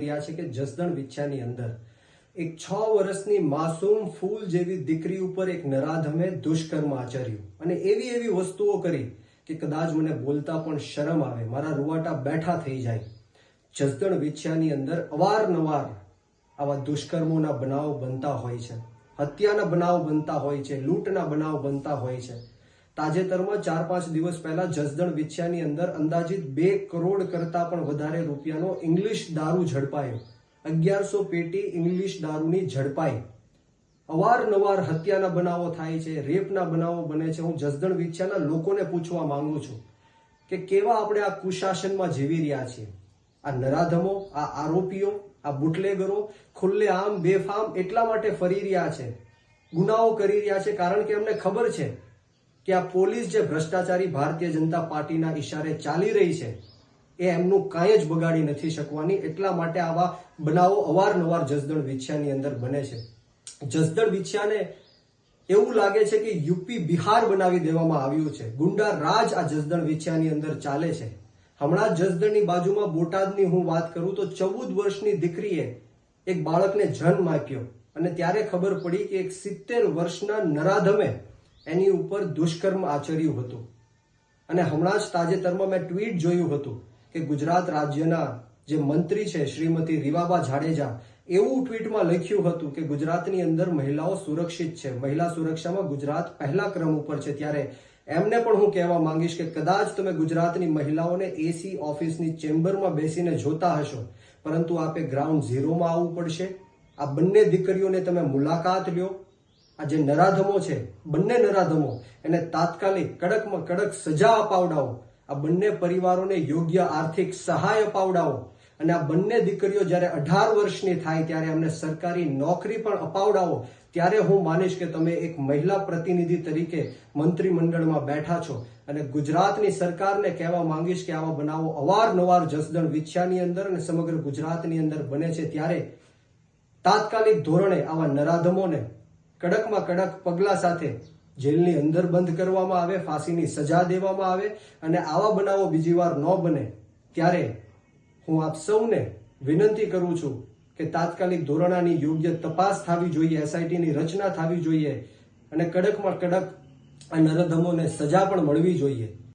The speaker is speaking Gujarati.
રહ્યા છે કે જસદણ વિછાની અંદર. એક છ વર્ષની માસૂમ ફૂલ જેવી દીકરી ઉપર એક નરાધમે દુષ્કર્મ આચર્યું. અને એવી એવી વસ્તુઓ કરી કે કદાચ મને બોલતા પણ શરમ આવે. મારા રૂવાટા બેઠા થઈ જાય. જસદણ વિછાની અંદર અવારનવાર આવા દુષ્કર્મોના બનાવો બનતા હોય છે. હત્યાના બનાવ બનતા હોય છે. લૂંટના બનાવ બનતા હોય છે. તાજેતરમાં ચાર પાંચ દિવસ પહેલા જસદણ વિછ્યાની અંદર અંદાજિત બે કરોડ કરતા પણ વધારે રૂપિયાનો ઇંગ્લિશ દારૂ ઝડપાયો. અગિયારસો પેટી ઇંગ્લિશ દારૂની ઝડપાઈ. અવારનવાર હત્યાના બનાવો થાય છે, રેપના બનાવો બને છે. હું જસદણ વિછ્યાના લોકોને પૂછવા માંગુ છું કે કેવા આપણે આ કુશાસનમાં જીવી રહ્યા છીએ? આ નરાધમો, આ આરોપીઓ, આ બુટલેગરો ખુલ્લે આમ, બેફામ એટલા માટે ફરી રહ્યા છે, ગુનાઓ કરી રહ્યા છે કારણ કે એમને ખબર છે કે આ પોલીસ જે ભ્રષ્ટાચારી ભારતીય જનતા પાર્ટીના ઈશારે ચાલી રહી છે, એ એમનું કાંઈ જ બગાડી નથી શકવાની. એટલા માટે આવા બનાવો અવારનવાર જસદણ વિછિયાની અંદર બને છે. જસદણ વિછિયાને એવું લાગે છે કે યુપી બિહાર બનાવી દેવામાં આવ્યું છે. ગુંડા રાજ આ જસદણ વિછિયાની અંદર ચાલે છે. હમણાં જસદણની બાજુમાં બોટાદની હું વાત કરું તો ચૌદ વર્ષની દીકરીએ એક બાળકને જન્મ આપ્યો. અને ત્યારે ખબર પડી કે એક સિત્તેર વર્ષના નરાધમે એની ઉપર દુષ્કર્મ આચર્યું હતું. અને હમણાં જ તાજેતરમાં મેં ટ્વીટ જોયું હતું કે ગુજરાત રાજ્યના જે મંત્રી છે શ્રીમતી રીવાબા જાડેજા, એવું ટ્વીટમાં લખ્યું હતું કે ગુજરાતની અંદર મહિલાઓ સુરક્ષિત છે. મહિલા સુરક્ષામાં ગુજરાત પહેલા ક્રમ ઉપર છે. ત્યારે એમને પણ હું કહેવા માંગીશ કે કદાચ તમે ગુજરાતની મહિલાઓને એસી ઓફિસની ચેમ્બરમાં બેસીને જોતા હશો, પરંતુ આપે ગ્રાઉન્ડ ઝીરોમાં આવવું પડશે. આ બંને દીકરીઓને તમે મુલાકાત લ્યો આ જે નરાધમો છે, બંને નરાધમો, એને તાત્કાલિક કડકમાં કડક સજા અપાવડાવો. આ બંને પરિવારોને યોગ્ય આર્થિક સહાય અપાવડાવો. અને આ બંને દીકરીઓ જ્યારે અઢાર વર્ષની થાય ત્યારે એમને સરકારી નોકરી પણ અપાવડાવો. ત્યારે હું માનીશ કે તમે એક મહિલા પ્રતિનિધિ તરીકે મંત્રીમંડળમાં બેઠા છો. અને ગુજરાતની સરકારને કહેવા માંગીશ કે આવા બનાવો અવારનવાર જસદણ વિછ્યાની અંદર અને સમગ્ર ગુજરાતની અંદર બને છે. ત્યારે તાત્કાલિક ધોરણે આવા નરાધમોને કડકમાં કડક પગલા સાથે જેલની અંદર બંધ કરવામાં આવે, ફાંસીની સજા દેવામાં આવે અને આવા બનાવો બીજી વાર ન બને, ત્યારે હું આપ સૌને વિનંતી કરું છું કે તાત્કાલિક ધોરણાની યોગ્ય તપાસ થવી જોઈએ, એસઆઈટીની રચના થવી જોઈએ અને કડકમાં કડક આ નરધમોને સજા પણ મળવી જોઈએ.